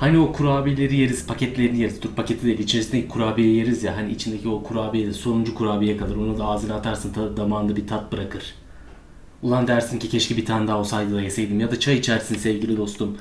Hani o kurabiyeleri yeriz, paketlerini yeriz. Dur paketi değil, içerisindeki kurabiye yeriz ya. Hani içindeki o kurabiye de sonuncu kurabiye kalır. Onu da ağzına atarsın, tadı damağında bir tat bırakır. Ulan dersin ki keşke bir tane daha olsaydı da yeseydim. Ya da çay içersin sevgili dostum.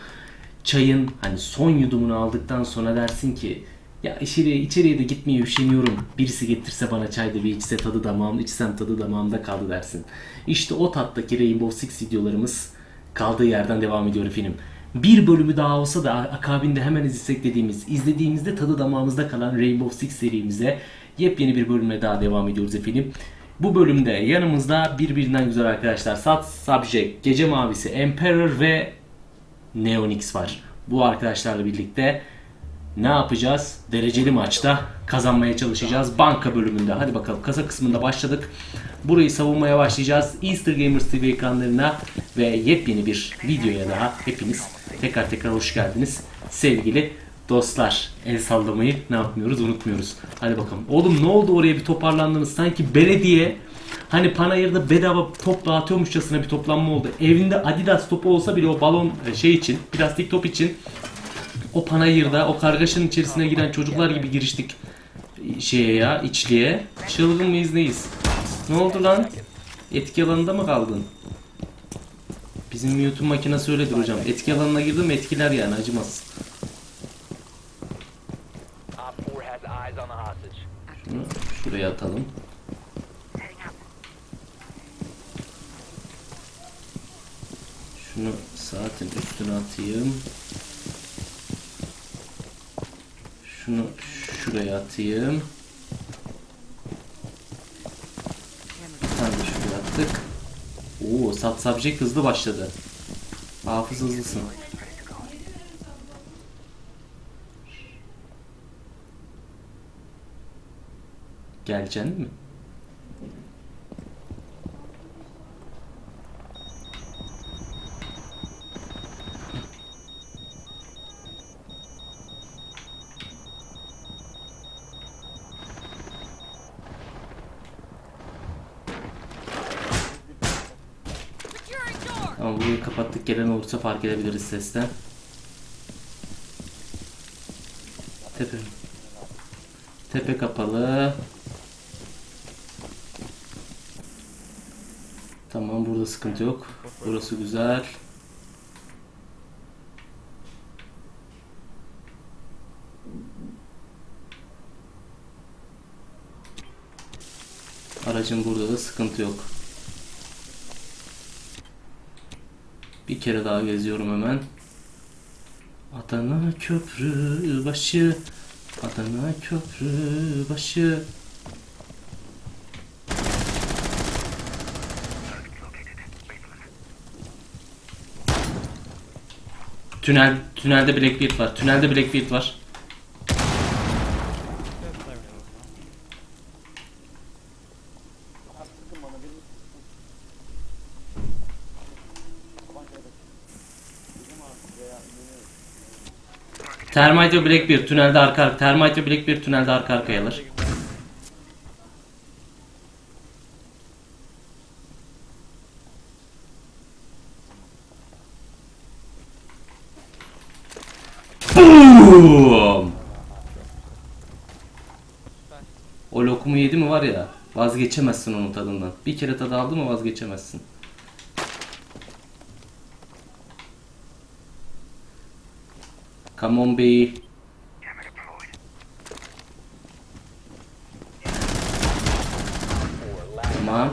Çayın hani son yudumunu aldıktan sonra dersin ki ya içeriye, içeriye de gitmeye üşeniyorum. Birisi getirse bana çay da bir içse tadı damağımda, içsem tadı damağımda kaldı dersin. İşte o tattaki Rainbow Six videolarımız kaldığı yerden devam ediyor efendim. Bir bölümü daha olsa da akabinde hemen izlesek dediğimiz, izlediğimizde tadı damağımızda kalan Rainbow Six serimize yepyeni bir bölüme daha devam ediyoruz efendim. Bu bölümde yanımızda birbirinden güzel arkadaşlar Sat, Subject, Gece Mavisi, Emperor ve Neonix var. Bu arkadaşlarla birlikte ne yapacağız? Dereceli maçta kazanmaya çalışacağız. Banka bölümünde. Hadi bakalım kasa kısmında başladık. Burayı savunmaya başlayacağız. Easter Gamers TV ekranlarına ve yepyeni bir videoya daha hepiniz tekrar tekrar hoş geldiniz. Sevgili dostlar. El sallamayı ne yapmıyoruz unutmuyoruz. Hadi bakalım. Oğlum ne oldu oraya bir toparlandınız? Sanki belediye Hani Panayır'da bedava top dağıtıyormuşçasına bir toplanma oldu. Evinde Adidas topu olsa bile o balon e, şey için, plastik top için o panayırda, o kargaşanın içerisine giren çocuklar gibi giriştik şeye ya, içliğe. Çılgın mıyız neyiz? Ne oldu lan? Etki alanında mı kaldın? Bizim mute'un makinesi öyledir hocam. Etki alanına girdim etkiler yani acımaz. Op 4 has eyes on the hostage. Şunu şuraya atalım. Şunu saatin üstüne atayım. Şunu şuraya atayım. Sen de şuraya attık. Oo, sat subject hızlı başladı. Hafız hızlısın. Geleceksin mi? Gelen olursa fark edebiliriz sesten. Tepe. Tepe kapalı. Tamam burada sıkıntı yok. Burası güzel. Aracın burada da sıkıntı yok. Bir kere daha geziyorum hemen. Adana köprü başı Adana köprü başı Tünel tünelde Blackbeard var. Tünelde Blackbeard var. Termite ve Blackbeard tünelde arka arka. Termite ve Blackbeard tünelde arka arkayalar. Boom! O lokumu yedi mi var ya vazgeçemezsin onun tadından. Bir kere tadı aldı mı vazgeçemezsin. Come on last Tamam.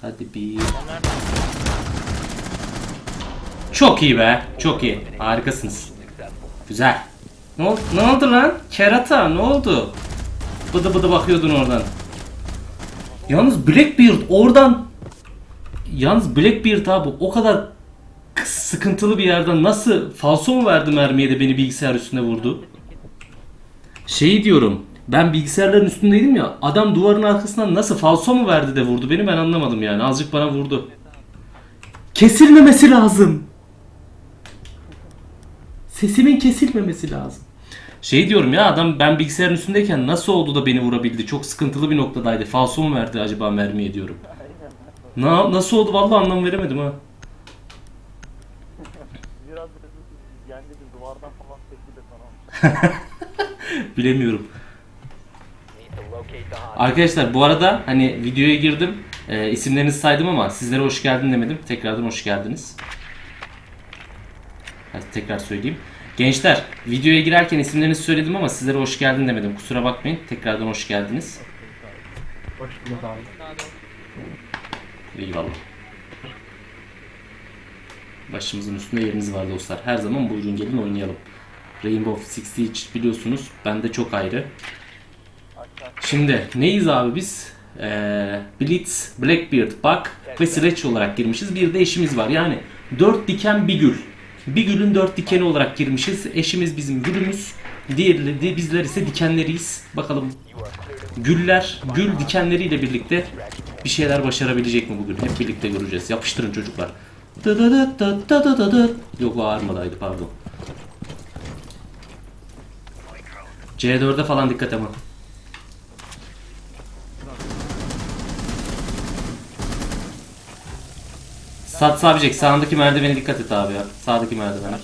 Hadi bir. Çok iyi be. Çok iyi. Harikasınız. Güzel. Ne oldu, ne oldu lan? Kerata ne oldu? Bıdı bıdı bakıyordun oradan. Yalnız Blackbeard oradan Yalnız Blackbeard abi o kadar sıkıntılı bir yerden nasıl falso mu verdi mermiye de beni bilgisayar üstüne vurdu? Şeyi diyorum. Ben bilgisayarların üstündeydim ya. Adam duvarın arkasından nasıl falso mu verdi de vurdu beni ben anlamadım yani. Azıcık bana vurdu. Kesilmemesi lazım. Sesimin kesilmemesi lazım. Şey diyorum ya adam ben bilgisayarın üstündeyken nasıl oldu da beni vurabildi? Çok sıkıntılı bir noktadaydı. Falso mu verdi acaba mermiye diyorum. Na, nasıl oldu vallahi anlam veremedim ha. Biraz bir duvardan falan sekti de sana. Bilemiyorum. Arkadaşlar bu arada hani videoya girdim. E, isimlerinizi saydım ama sizlere hoş geldin demedim. Tekrardan hoş geldiniz. Hadi tekrar söyleyeyim. Gençler videoya girerken isimlerinizi söyledim ama sizlere hoş geldin demedim. Kusura bakmayın. Tekrardan hoş geldiniz. Hoş bulduk abi. Eyvallah. Başımızın üstünde yeriniz var dostlar. Her zaman buyurun gelin oynayalım. Rainbow Six Siege biliyorsunuz. Bende çok ayrı. Şimdi neyiz abi biz? Ee, Blitz, Blackbeard, Buck ve Sledge olarak girmişiz. Bir de eşimiz var. Yani dört diken bir gül. Bir gülün dört dikeni olarak girmişiz. Eşimiz bizim gülümüz. Diğerleri bizler ise dikenleriyiz. Bakalım güller, gül dikenleriyle birlikte bir şeyler başarabilecek mi bugün? Hep birlikte göreceğiz. Yapıştırın çocuklar. Dı dı dı dı dı dı dı dı. Yok o armadaydı pardon. C4'e falan dikkat ama. Sat sabicek sağındaki merdivene dikkat et abi ya. Sağdaki merdivene.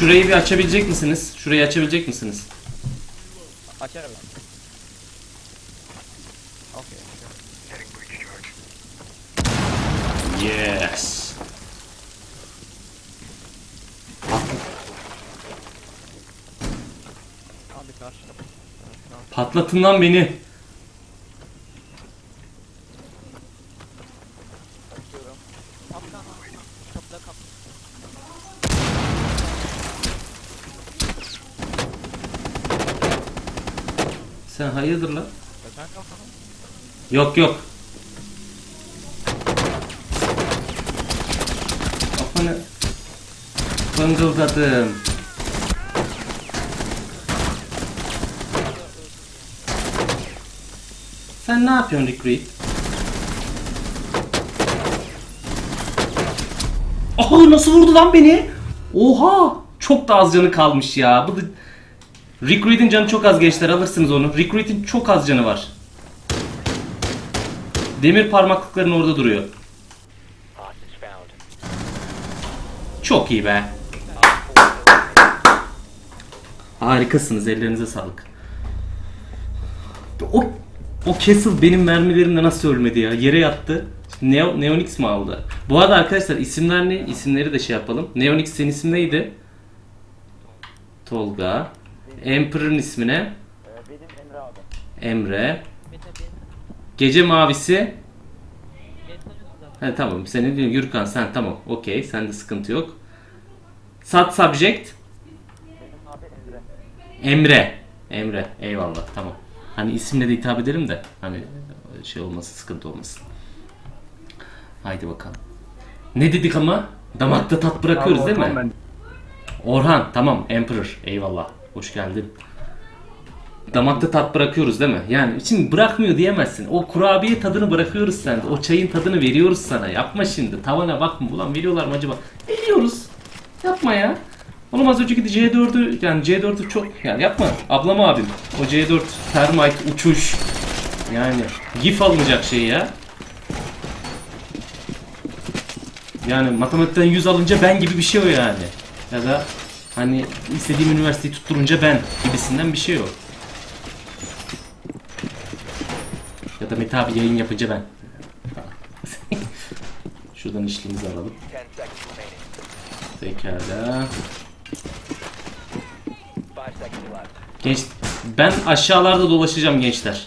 Şurayı bir açabilecek misiniz? Şurayı açabilecek misiniz? Açarım ben. Yes. Patlatın lan beni. Sen hayırdır lan? Ben kafanım. Yok yok. Kafanı bıngıldadım. Sen ne yapıyorsun Recruit? Aha nasıl vurdu lan beni? Oha! Çok da az canı kalmış ya. Bu da... Recruit'in canı çok az gençler alırsınız onu. Recruit'in çok az canı var. Demir parmaklıkların orada duruyor. Çok iyi be. Harikasınız. Ellerinize sağlık. O o Castle benim mermilerimle nasıl ölmedi ya? Yere yattı. Neo, Neonix mi aldı? Bu arada arkadaşlar isimler ne? İsimleri de şey yapalım. Neonix senin isim neydi? Tolga. Emperor'ın ismi ne? Ee, benim Emre abi. Emre. Gece mavisi. He tamam. Senin diyorsun Gürkan sen tamam. Okey. Sende sıkıntı yok. Sat subject. Benim abi Emre. Emre. Emre. Eyvallah. Tamam. Hani isimle de hitap edelim de hani şey olmasın, sıkıntı olmasın. Haydi bakalım. Ne dedik ama? Damakta tat bırakıyoruz değil mi? Orhan. Tamam. Emperor. Eyvallah. Hoş geldin. Damakta tat bırakıyoruz değil mi? Yani şimdi bırakmıyor diyemezsin. O kurabiye tadını bırakıyoruz sende. O çayın tadını veriyoruz sana. Yapma şimdi. Tavana bakma. Ulan veriyorlar mı acaba? Veriyoruz. Yapma ya. Oğlum az önceki de C4'ü yani C4'ü çok yani yapma. Ablam abim. O C4 termite uçuş. Yani gif alınacak şey ya. Yani matematikten 100 alınca ben gibi bir şey o yani. Ya da hani istediğim üniversiteyi tutturunca ben gibisinden bir şey o. Ya da Mete abi yayın yapınca ben. Şuradan işliğimizi alalım. 10 seconds remaining. Pekala. 5 seconds left. Genç ben aşağılarda dolaşacağım gençler.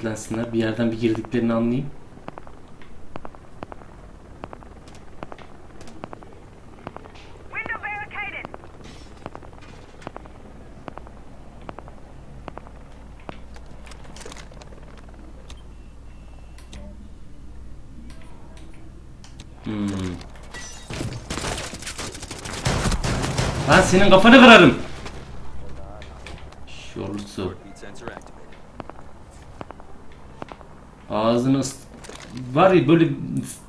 Hareketlensinler. Bir yerden bir girdiklerini anlayayım. Hmm. Ben senin kafanı kırarım. Böyle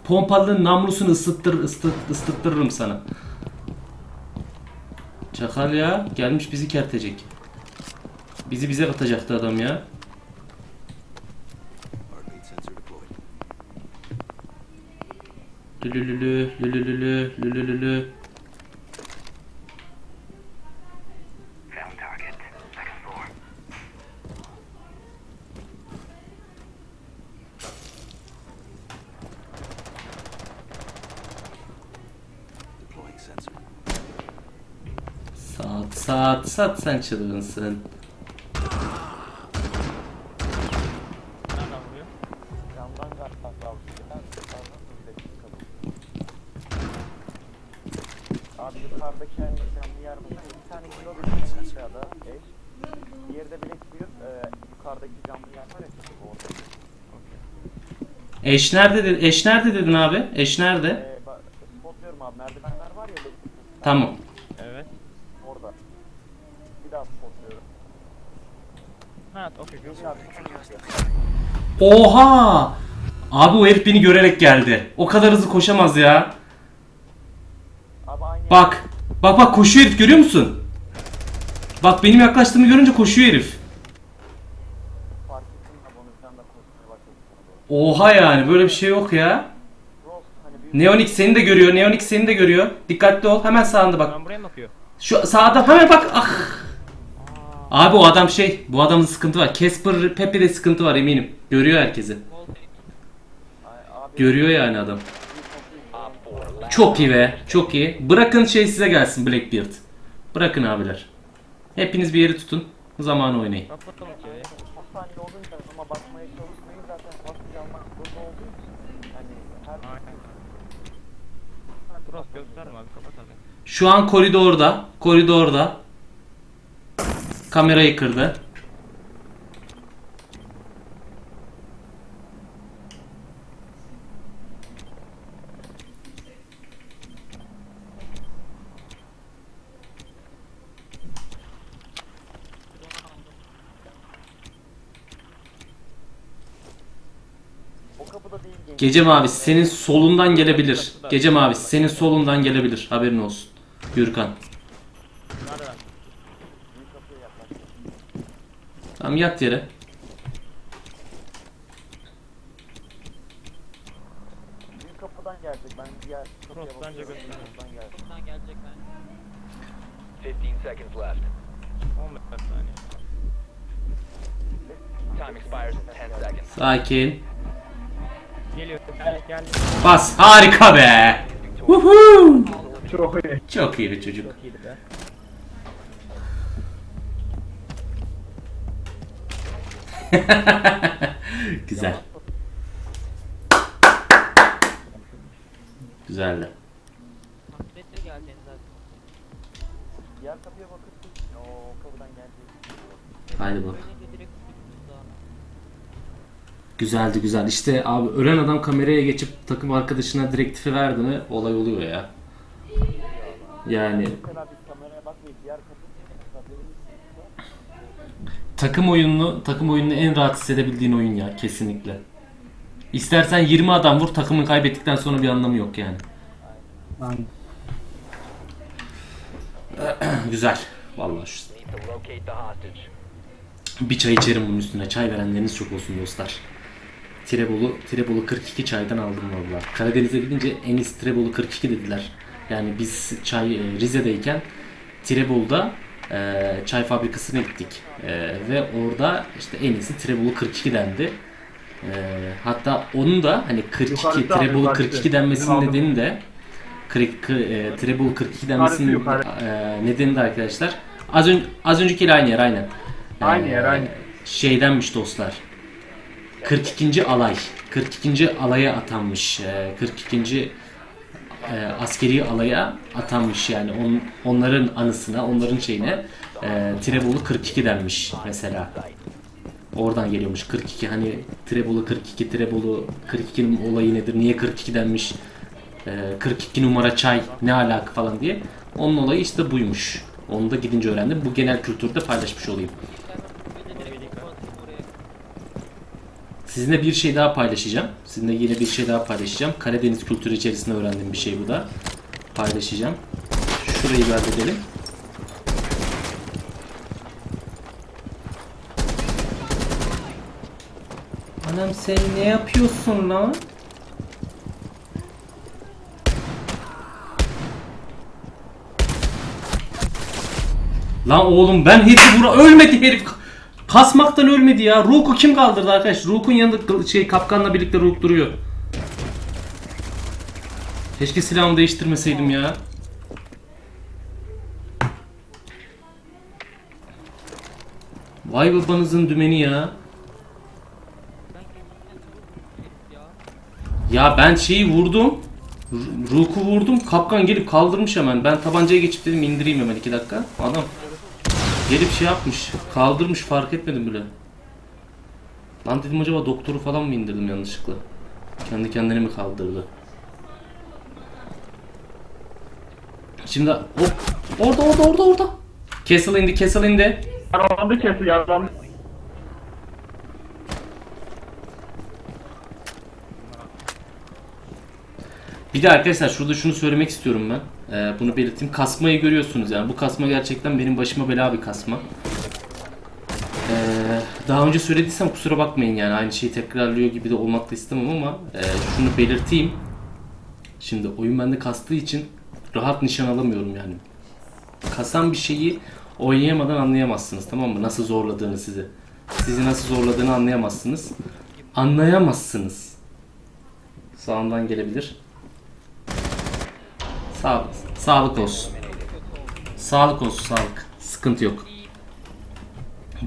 pompalı namlusunu ısıttır ısıt, ısıttırırım sana. Çakal ya gelmiş bizi kertecek. Bizi bize katacaktı adam ya. Lülülülü, lülülülü, lülülülü. Sat, sat, sen çılgınsın. Nereden vuruyor? Abi yukarıdaki en camlı yer bunlar. Bir tane kilo bir aşağıda eş. Diğeri de. E, yukarıdaki camlı yer var ya. Orada. Eş nerede dedin? Eş nerede dedin abi? Eş nerede? E, spotluyorum abi. Merdivenler var ya. Tamam. Evet. Orada. Bir daha spotluyorum. Ha okey. Oha! Abi o herif beni görerek geldi. O kadar hızlı koşamaz ya. Bak. Bak bak koşuyor herif görüyor musun? Bak benim yaklaştığımı görünce koşuyor herif. Oha yani böyle bir şey yok ya. Neonix seni de görüyor. Neonix seni de görüyor. Dikkatli ol. Hemen sağında bak. Şu sağda hemen bak. Ah. Abi o adam şey. Bu adamda sıkıntı var. Casper Pepe'de sıkıntı var eminim. Görüyor herkesi. Görüyor yani adam. Op 4 last Çok iyi be. Çok iyi. Bırakın şey size gelsin Blackbeard. Bırakın abiler. Hepiniz bir yeri tutun. Zamanı oynayın. Şu an koridorda. Koridorda. Kamerayı kırdı. Gece mavisi senin solundan gelebilir. Gece mavisi senin solundan gelebilir. Haberin olsun. Gürkan. Nereden? Büyük kapıya yaklaştı. Tamam yat yere. Büyük kapıdan gelecek ben diğer kapıya Ross, bence bakıyorum. gösterme. Kapıdan gelecek. Buradan gelecek ben. 15 seconds left. 15 saniye. Time expires in 10 seconds. Sakin. Geliyor. Gel gel. Bas. Harika be. Woohoo. Çok iyi bir çocuk. Çok iyiydi be. Güzel. Güzeldi. Haydi bak. Güzeldi güzel. İşte abi ölen adam kameraya geçip takım arkadaşına direktifi verdi mi olay oluyor ya. Yani Mesela biz kameraya bakmayıp diğer kapıya takım oyununu takım oyununu en rahat hissedebildiğin oyun ya kesinlikle. İstersen 20 adam vur takımın kaybettikten sonra bir anlamı yok yani. Güzel. Vallahi şu bir çay içerim bunun üstüne. Çay verenleriniz çok olsun dostlar. Tirebolu, Tirebolu 42 çaydan aldım valla. Karadeniz'e gidince en iyisi Tirebolu 42 dediler. Yani biz çay e, Rize'deyken Tirebolu'da e, çay fabrikasına gittik. E, ve orada işte en iyisi Tirebolu 42 dendi. E, hatta onun da hani 42 Yukarıda, Tirebolu yukarıda. 42 denmesinin nedeni de kı- e, Tirebolu 42 denmesinin yukarı. e, nedeni de arkadaşlar az, ön, az öncekiyle aynı yer aynen. Aynı yer, aynı. Şeydenmiş dostlar. 42. alay. 42. alaya atanmış. Ee, 42. e, askeri alaya atanmış yani on, onların anısına, onların şeyine e, Tirebolu 42 denmiş mesela. Oradan geliyormuş 42 hani Tirebolu 42 Tirebolu 42'nin olayı nedir? Niye 42 denmiş? Ee, 42 numara çay ne alaka falan diye. Onun olayı işte buymuş. Onu da gidince öğrendim. Bu genel kültürde paylaşmış olayım. Sizinle bir şey daha paylaşacağım. Sizinle yine bir şey daha paylaşacağım. Karadeniz kültürü içerisinde öğrendiğim bir şey bu da. Paylaşacağım. Şurayı bir halledelim. Anam sen ne yapıyorsun lan? Lan oğlum ben herifi vura ölmedi herif. Kasmaktan ölmedi ya. Rook'u kim kaldırdı arkadaş? Rook'un yanında şey kapkanla birlikte Rook duruyor. Keşke silahımı değiştirmeseydim ya. Vay babanızın dümeni ya. Ya ben şeyi vurdum. Rook'u vurdum. Kapkan gelip kaldırmış hemen. Ben tabancaya geçip dedim indireyim hemen 2 dakika. Adam gelip şey yapmış. Kaldırmış fark etmedim bile. Lan dedim acaba doktoru falan mı indirdim yanlışlıkla? Kendi kendine mi kaldırdı? Şimdi hop orada orada orada orada. Castle indi Castle indi. Yaralandı kesi yaralandı. Bir de arkadaşlar şurada şunu söylemek istiyorum ben. Ee, bunu belirteyim. Kasmayı görüyorsunuz yani. Bu kasma gerçekten benim başıma bela bir kasma. Ee, daha önce söylediysem kusura bakmayın yani aynı şeyi tekrarlıyor gibi de olmak da istemem ama e, şunu belirteyim. Şimdi oyun bende kastığı için rahat nişan alamıyorum yani. Kasan bir şeyi oynayamadan anlayamazsınız tamam mı? Nasıl zorladığını sizi. Sizi nasıl zorladığını anlayamazsınız. Anlayamazsınız. Sağından gelebilir. Sağ, sağlık olsun. Sağlık olsun sağlık. Sıkıntı yok.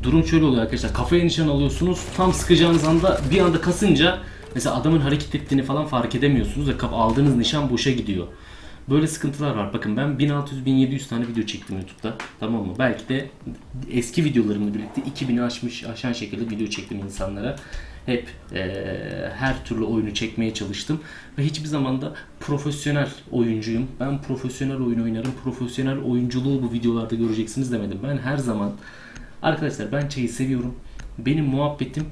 Durum şöyle oluyor arkadaşlar. Kafaya nişan alıyorsunuz. Tam sıkacağınız anda bir anda kasınca mesela adamın hareket ettiğini falan fark edemiyorsunuz ve aldığınız nişan boşa gidiyor. Böyle sıkıntılar var. Bakın ben 1600-1700 tane video çektim YouTube'da. Tamam mı? Belki de eski videolarımla birlikte 2000'i aşmış, aşan şekilde video çektim insanlara. Hep eee, her türlü oyunu çekmeye çalıştım. Ve hiçbir zaman da profesyonel oyuncuyum. Ben profesyonel oyun oynarım. Profesyonel oyunculuğu bu videolarda göreceksiniz demedim. Ben her zaman Arkadaşlar ben çayı seviyorum. Benim muhabbetim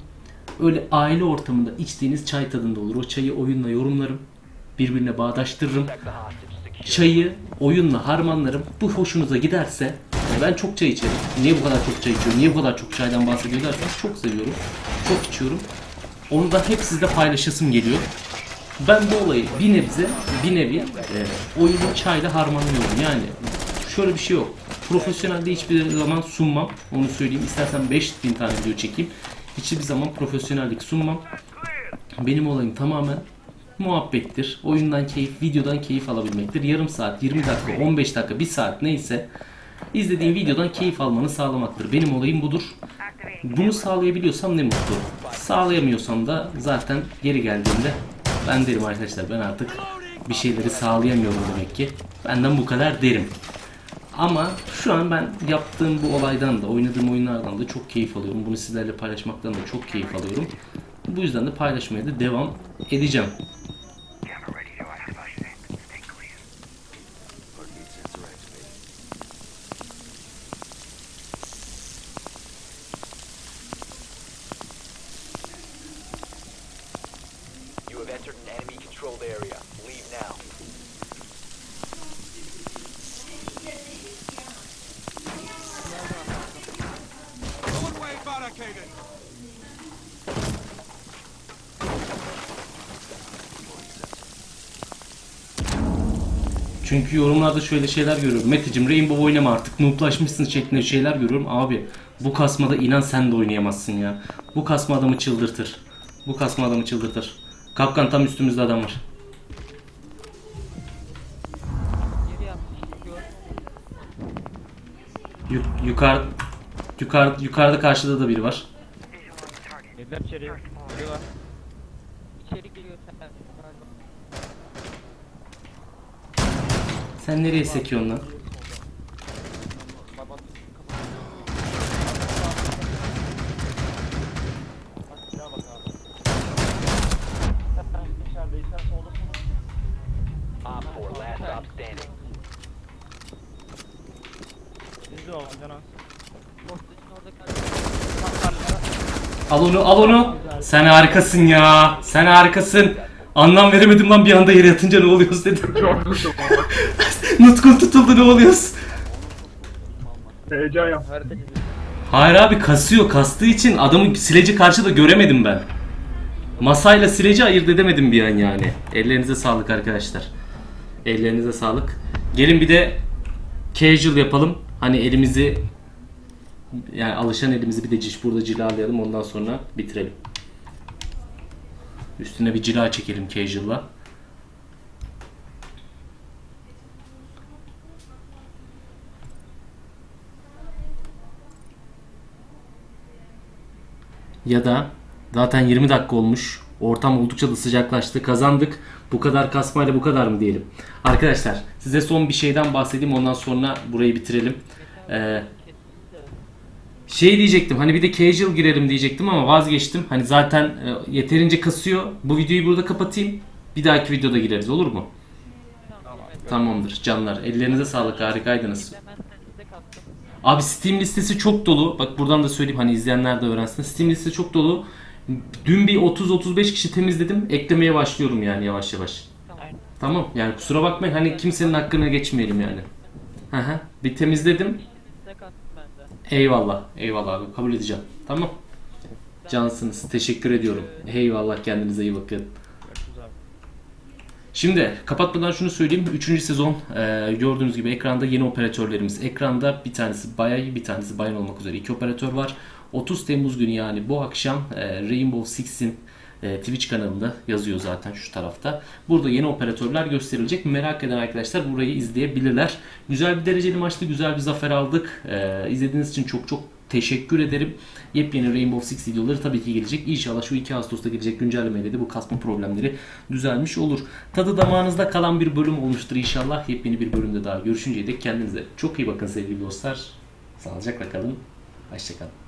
öyle aile ortamında içtiğiniz çay tadında olur. O çayı oyunla yorumlarım. Birbirine bağdaştırırım. Çayı oyunla harmanlarım. Bu hoşunuza giderse ben çok çay içerim. Niye bu kadar çok çay içiyorum? Niye bu kadar çok çaydan bahsediyor çok seviyorum. Çok içiyorum. Onu da hep sizle paylaşasım geliyor. Ben bu olayı bir nebze, bir nevi e, oyunu çayla harmanlıyorum. Yani şöyle bir şey yok. Profesyonelde hiçbir zaman sunmam. Onu söyleyeyim. İstersen 5000 tane video çekeyim. Hiçbir zaman profesyonellik sunmam. Benim olayım tamamen muhabbettir. Oyundan keyif, videodan keyif alabilmektir. Yarım saat, 20 dakika, 15 dakika, 1 saat neyse izlediğin videodan keyif almanı sağlamaktır. Benim olayım budur. Bunu sağlayabiliyorsam ne mutlu. Sağlayamıyorsam da zaten geri geldiğimde ben derim arkadaşlar ben artık bir şeyleri sağlayamıyorum demek ki. Benden bu kadar derim. Ama şu an ben yaptığım bu olaydan da, oynadığım oyunlardan da çok keyif alıyorum. Bunu sizlerle paylaşmaktan da çok keyif alıyorum. Bu yüzden de paylaşmaya da devam edeceğim. Have entered an enemy controlled area. Leave now. Çünkü yorumlarda şöyle şeyler görüyorum. Meteciğim Rainbow oynama artık nooblaşmışsın şeklinde şeyler görüyorum. Abi bu kasmada inan sen de oynayamazsın ya. Bu kasma adamı çıldırtır. Bu kasma adamı çıldırtır. Kapkan tam üstümüzde adam var. Yuk- yukarı yukarı yukarıda karşıda da biri var. Girdiler içeriye. Geliyorlar. İçeri giriyor sen. Sen nereye sekiyorsun lan? Baba Aşağı bak abi. Sen içerideysen solda Öldü o cana. Postacın orada kaldı. Al onu al onu. Sen harikasın ya. Sen harikasın. Anlam veremedim lan bir anda yere yatınca ne oluyoruz dedim. Nutkun tutuldu ne oluyoruz? Heyecan yap. Hayır abi kasıyor. Kastığı için adamın sileci karşıda göremedim ben. Masayla sileci ayırt edemedim bir an yani. Ellerinize sağlık arkadaşlar. Ellerinize sağlık. Gelin bir de casual yapalım. Hani elimizi yani alışan elimizi bir de ciş burada cilalayalım ondan sonra bitirelim. Üstüne bir cila çekelim casual'la. Ya da zaten 20 dakika olmuş. Ortam oldukça da sıcaklaştı. Kazandık. Bu kadar kasmayla bu kadar mı diyelim. Arkadaşlar size son bir şeyden bahsedeyim ondan sonra burayı bitirelim. Ee, şey diyecektim hani bir de casual girelim diyecektim ama vazgeçtim. Hani zaten e, yeterince kasıyor. Bu videoyu burada kapatayım. Bir dahaki videoda gireriz olur mu? Tamamdır canlar. Ellerinize sağlık harikaydınız. Abi Steam listesi çok dolu. Bak buradan da söyleyeyim hani izleyenler de öğrensin. Steam listesi çok dolu. Dün bir 30-35 kişi temizledim. Eklemeye başlıyorum yani yavaş yavaş. Tamam. Tamam yani kusura bakmayın hani kimsenin hakkına geçmeyelim yani. Hı hı. Bir temizledim. Size kattım ben de. Eyvallah. Eyvallah abi kabul edeceğim. Tamam. Cansınız. Teşekkür ediyorum. Eyvallah kendinize iyi bakın. Şimdi kapatmadan şunu söyleyeyim. Üçüncü sezon e, gördüğünüz gibi ekranda yeni operatörlerimiz. Ekranda bir tanesi bayağı bir tanesi bayan olmak üzere iki operatör var. 30 Temmuz günü yani bu akşam e, Rainbow Six'in e, Twitch kanalında yazıyor zaten şu tarafta. Burada yeni operatörler gösterilecek. Merak eden arkadaşlar burayı izleyebilirler. Güzel bir dereceli maçtı. Güzel bir zafer aldık. E, izlediğiniz için çok çok teşekkür ederim. Yepyeni Rainbow Six videoları tabii ki gelecek. İnşallah şu 2 Ağustos'ta gelecek güncellemeyle de bu kasma problemleri düzelmiş olur. Tadı damağınızda kalan bir bölüm olmuştur inşallah. Yepyeni bir bölümde daha görüşünceye dek kendinize çok iyi bakın sevgili dostlar. Sağlıcakla kalın. Hoşçakalın.